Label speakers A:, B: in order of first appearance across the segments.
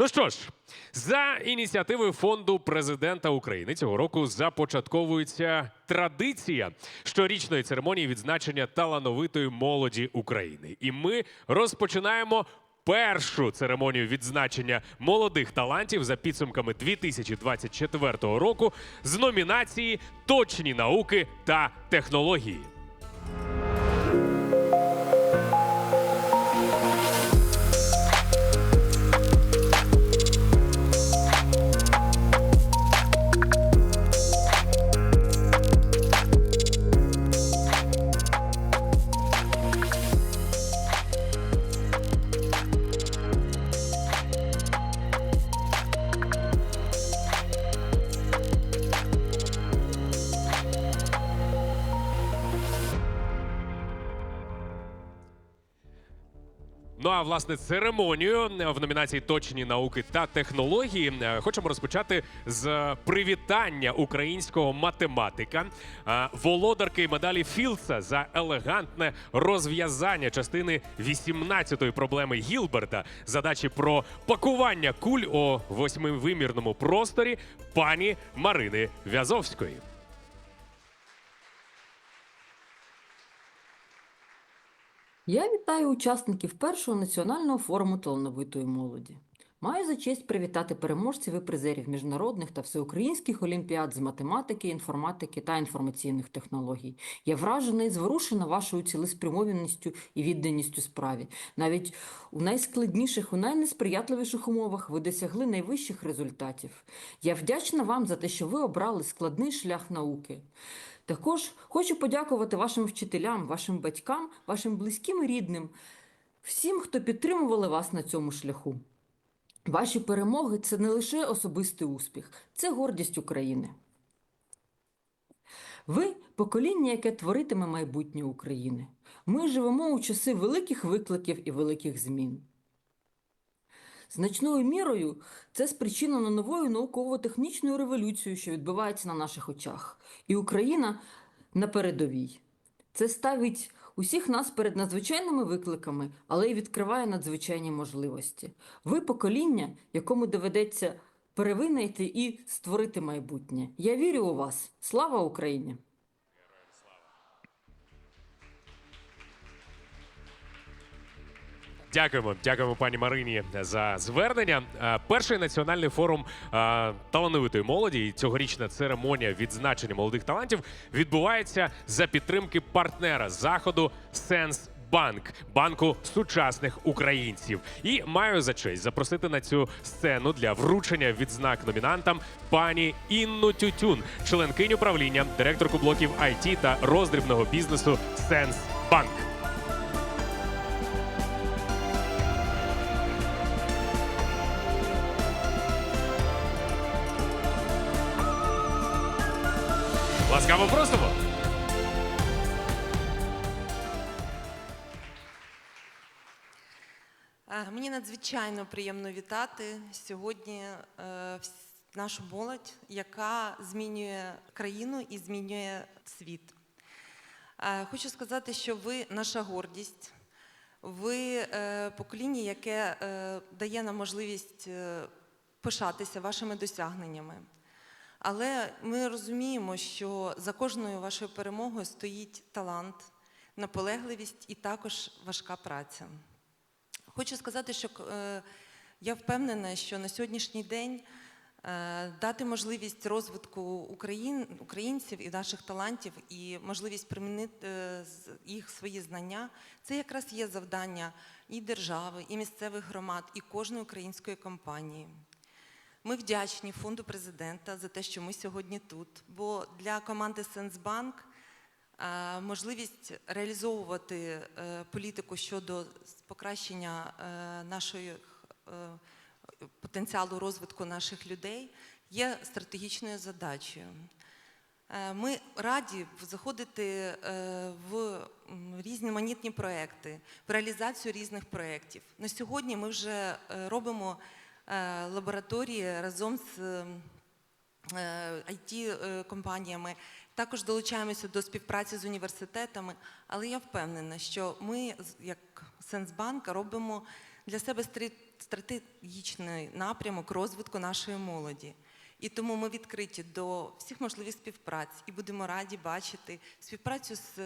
A: Ну що ж, за ініціативою фонду президента України цього року започатковується традиція щорічної церемонії відзначення талановитої молоді України. І ми розпочинаємо. Першу церемонію відзначення молодих талантів за підсумками 2024 року з номінації Точні науки та технології. Власне церемонію в номінації Точні науки та технології е, хочемо розпочати з привітання українського математика, е, володарки медалі Філдса за елегантне розв'язання частини 18-ї проблеми Гілберта, задачі про пакування куль у восьмивимірному просторі пані Марини В'язовської.
B: Я вітаю учасників першого національного форуму талановитої молоді. Маю за честь привітати переможців і призерів міжнародних та всеукраїнських олімпіад з математики, інформатики та інформаційних технологій. Я вражена і зворушена вашою цілеспрямованістю і відданістю справі. Навіть у найскладніших, у найнесприятливіших умовах ви досягли найвищих результатів. Я вдячна вам за те, що ви обрали складний шлях науки. Також хочу подякувати вашим вчителям, вашим батькам, вашим близьким і рідним, всім, хто підтримували вас на цьому шляху. Ваші перемоги це не лише особистий успіх, це гордість України. Ви покоління, яке творитиме майбутнє України. Ми живемо у часи великих викликів і великих змін. Значною мірою це спричинено новою науково-технічною революцією, що відбувається на наших очах. І Україна на передовій. Це ставить усіх нас перед надзвичайними викликами, але й відкриває надзвичайні можливості. Ви покоління, якому доведеться перевинайти і створити майбутнє. Я вірю у вас. Слава Україні!
A: Дякуємо, дякуємо пані Марині за звернення. Е, Перший національний форум е, талановитої молоді і цьогорічна церемонія відзначення молодих талантів відбувається за підтримки партнера заходу Сенс. Банк банку сучасних українців і маю за честь запросити на цю сцену для вручення відзнак номінантам пані Інну Тютюн, членкиню правління, директорку блоків IT та роздрібного бізнесу Сенс Банк. Ласкаво просимо.
C: Мені надзвичайно приємно вітати сьогодні е, нашу молодь, яка змінює країну і змінює світ. Хочу сказати, що ви наша гордість, ви е, покоління, яке е, дає нам можливість пишатися вашими досягненнями. Але ми розуміємо, що за кожною вашою перемогою стоїть талант, наполегливість і також важка праця. Хочу сказати, що е, я впевнена, що на сьогоднішній день е, дати можливість розвитку Україн, українців і наших талантів і можливість примінити е, їх свої знання, це якраз є завдання і держави, і місцевих громад, і кожної української компанії. Ми вдячні фонду президента за те, що ми сьогодні тут. Бо для команди Сенсбанк е, можливість реалізовувати е, політику щодо покращення е, нашої потенціалу розвитку наших людей є стратегічною задачею. Ми раді заходити в різноманітні проекти, в реалізацію різних проєктів. На сьогодні ми вже робимо лабораторії разом з it компаніями Також долучаємося до співпраці з університетами, але я впевнена, що ми, як Сенсбанк, робимо для себе стратегічний напрямок розвитку нашої молоді. І тому ми відкриті до всіх можливих співпраць і будемо раді бачити співпрацю з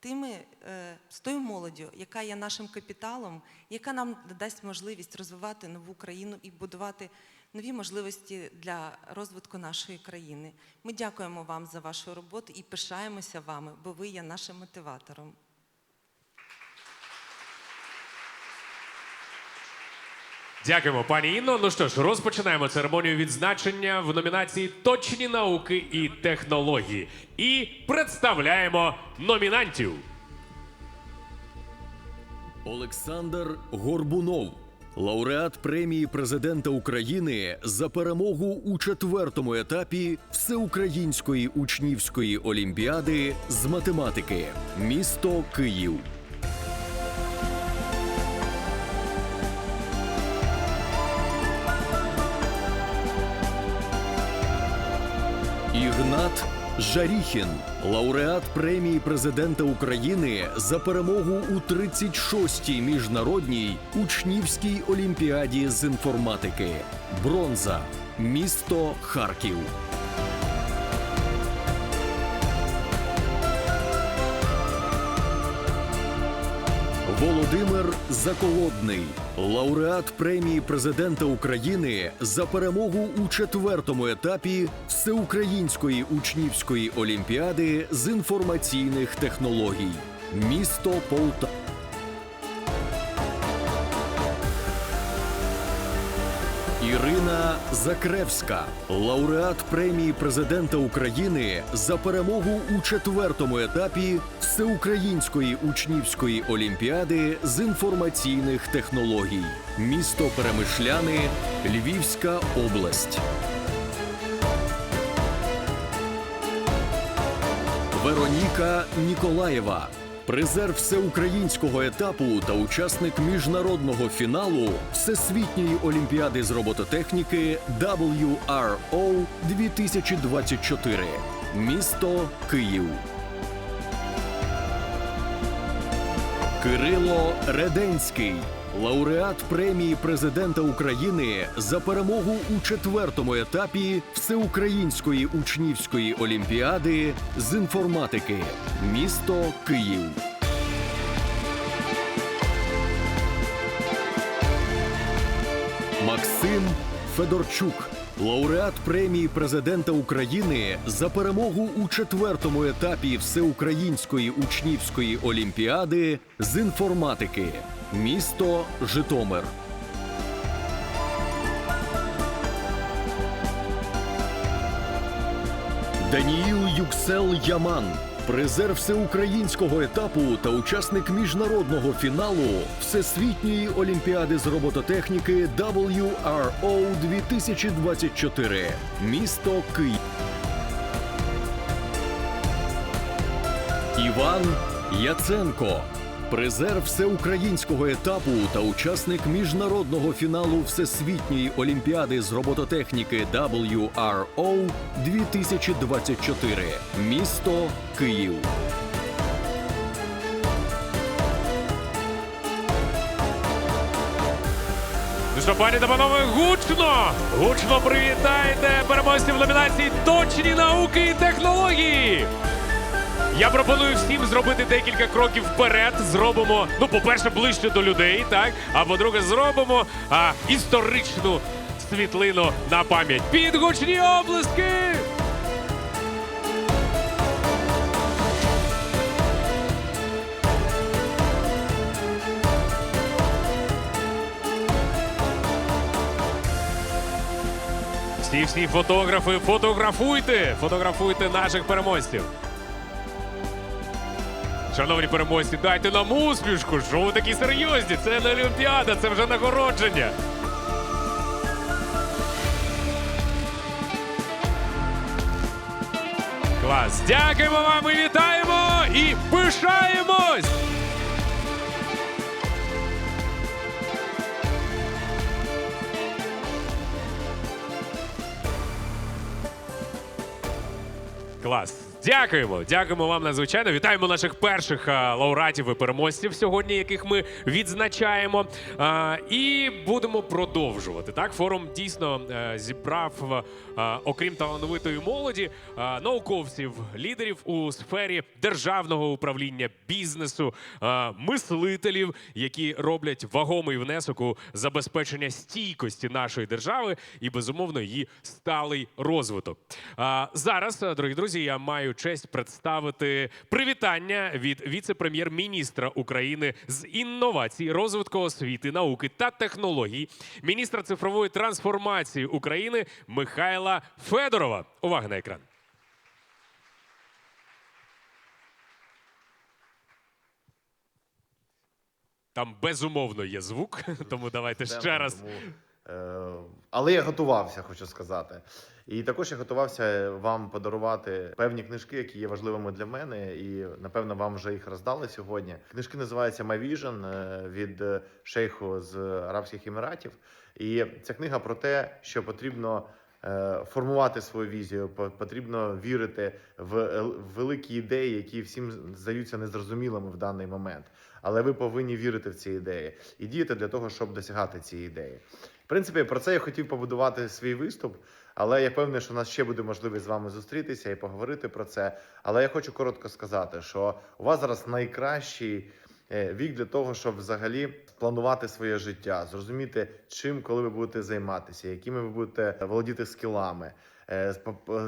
C: тими, е, з тою молоддю, яка є нашим капіталом, яка нам дасть можливість розвивати нову країну і будувати нові можливості для розвитку нашої країни. Ми дякуємо вам за вашу роботу і пишаємося вами, бо ви є нашим мотиватором.
A: Дякуємо, пані Інно. Ну що ж, розпочинаємо церемонію відзначення в номінації Точні науки і технології. І представляємо номінантів.
D: Олександр Горбунов, лауреат премії президента України за перемогу у четвертому етапі Всеукраїнської учнівської олімпіади з математики, місто Київ. Ігнат Жаріхін, лауреат премії президента України за перемогу у 36-й міжнародній учнівській олімпіаді з інформатики. Бронза. Місто Харків. Володимир Заколодний, лауреат премії президента України за перемогу у четвертому етапі Всеукраїнської учнівської олімпіади з інформаційних технологій. Місто Полтава. Ірина Закревська, лауреат премії президента України за перемогу у четвертому етапі Всеукраїнської учнівської олімпіади з інформаційних технологій. Місто Перемишляни, Львівська область. Вероніка Ніколаєва, призер всеукраїнського етапу та учасник міжнародного фіналу Всесвітньої олімпіади з робототехніки WRO 2024. Місто Київ. Кирило Реденський, лауреат премії президента України за перемогу у четвертому етапі Всеукраїнської учнівської олімпіади з інформатики. Місто Київ. Максим Федорчук, лауреат премії президента України за перемогу у четвертому етапі Всеукраїнської учнівської олімпіади з інформатики. Місто Житомир. Даніїл Юксел Яман, призер всеукраїнського етапу та учасник міжнародного фіналу Всесвітньої олімпіади з робототехніки WRO 2024. Місто Київ. Іван Яценко, призер всеукраїнського етапу та учасник міжнародного фіналу Всесвітньої олімпіади з робототехніки WRO 2024. Місто Київ.
A: Ну що, пані та панове, гучно! Гучно привітайте переможців номінації Точні науки і технології! Я пропоную всім зробити декілька кроків вперед. Зробимо, ну, по-перше, ближче до людей, так? А по-друге, зробимо а, історичну світлину на пам'ять. Під гучні облиски! Всі всі фотографи, фотографуйте! Фотографуйте наших переможців. Шановні переможці, дайте нам усмішку. Що ви такі серйозні? Це не Олімпіада, це вже нагородження. Клас. Дякуємо вам і вітаємо і пишаємось! Клас. Дякуємо, дякуємо вам надзвичайно. Вітаємо наших перших а, лауреатів і переможців сьогодні, яких ми відзначаємо. А, і будемо продовжувати. Так, форум дійсно е, зібрав, е, окрім талановитої молоді, е, науковців, лідерів у сфері державного управління бізнесу, е, мислителів, які роблять вагомий внесок у забезпечення стійкості нашої держави і безумовно її сталий розвиток. А, зараз, е, дорогі друзі, я маю честь представити привітання від віце-прем'єр-міністра України з інновацій, розвитку освіти, науки та технологій, міністра цифрової трансформації України Михайла Федорова. Увага на екран. Там безумовно є звук, тому давайте ще раз.
E: Е, але я готувався, хочу сказати. І також я готувався вам подарувати певні книжки, які є важливими для мене, і напевно вам вже їх роздали сьогодні. Книжки називаються My е, від е, шейху з Арабських Еміратів. І ця книга про те, що потрібно. е, Формувати свою візію, потрібно вірити в е, великі ідеї, які всім здаються незрозумілими в даний момент. Але ви повинні вірити в ці ідеї і діяти для того, щоб досягати ці ідеї. Принципі, про це я хотів побудувати свій виступ, але я певний, що у нас ще буде можливість з вами зустрітися і поговорити про це. Але я хочу коротко сказати, що у вас зараз найкращий е, вік для того, щоб взагалі планувати своє життя, зрозуміти, чим, коли ви будете займатися, якими ви будете володіти скілами. е,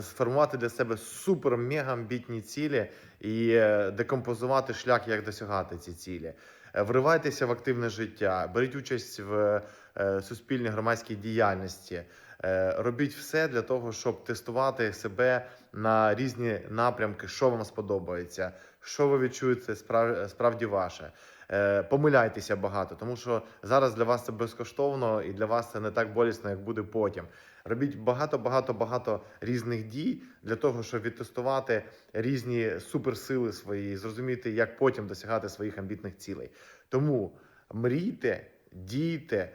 E: Сформувати для себе супер мега амбітні цілі і е, декомпозувати шлях, як досягати ці цілі. Вривайтеся в активне життя, беріть участь в суспільній громадській діяльності. Е, Робіть все для того, щоб тестувати себе на різні напрямки, що вам сподобається, що ви відчуєте справ- справді ваше. Е, Помиляйтеся багато, тому що зараз для вас це безкоштовно і для вас це не так болісно, як буде потім. Робіть багато, багато, багато різних дій для того, щоб відтестувати різні суперсили свої, зрозуміти, як потім досягати своїх амбітних цілей. Тому мрійте, дійте, е,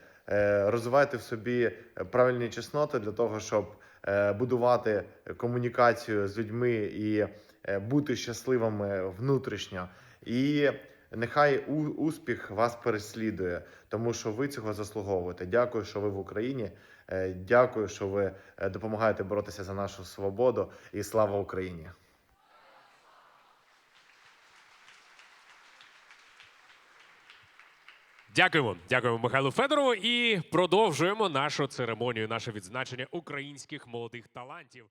E: розвивайте в собі правильні чесноти для того, щоб е, будувати комунікацію з людьми і е, бути щасливими внутрішньо. І нехай успіх вас переслідує, тому що ви цього заслуговуєте. Дякую, що ви в Україні. Е, Дякую, що ви е, допомагаєте боротися за нашу свободу і слава Україні.
A: Дякуємо, дякуємо Михайлу Федорову. І продовжуємо нашу церемонію, наше відзначення українських молодих талантів.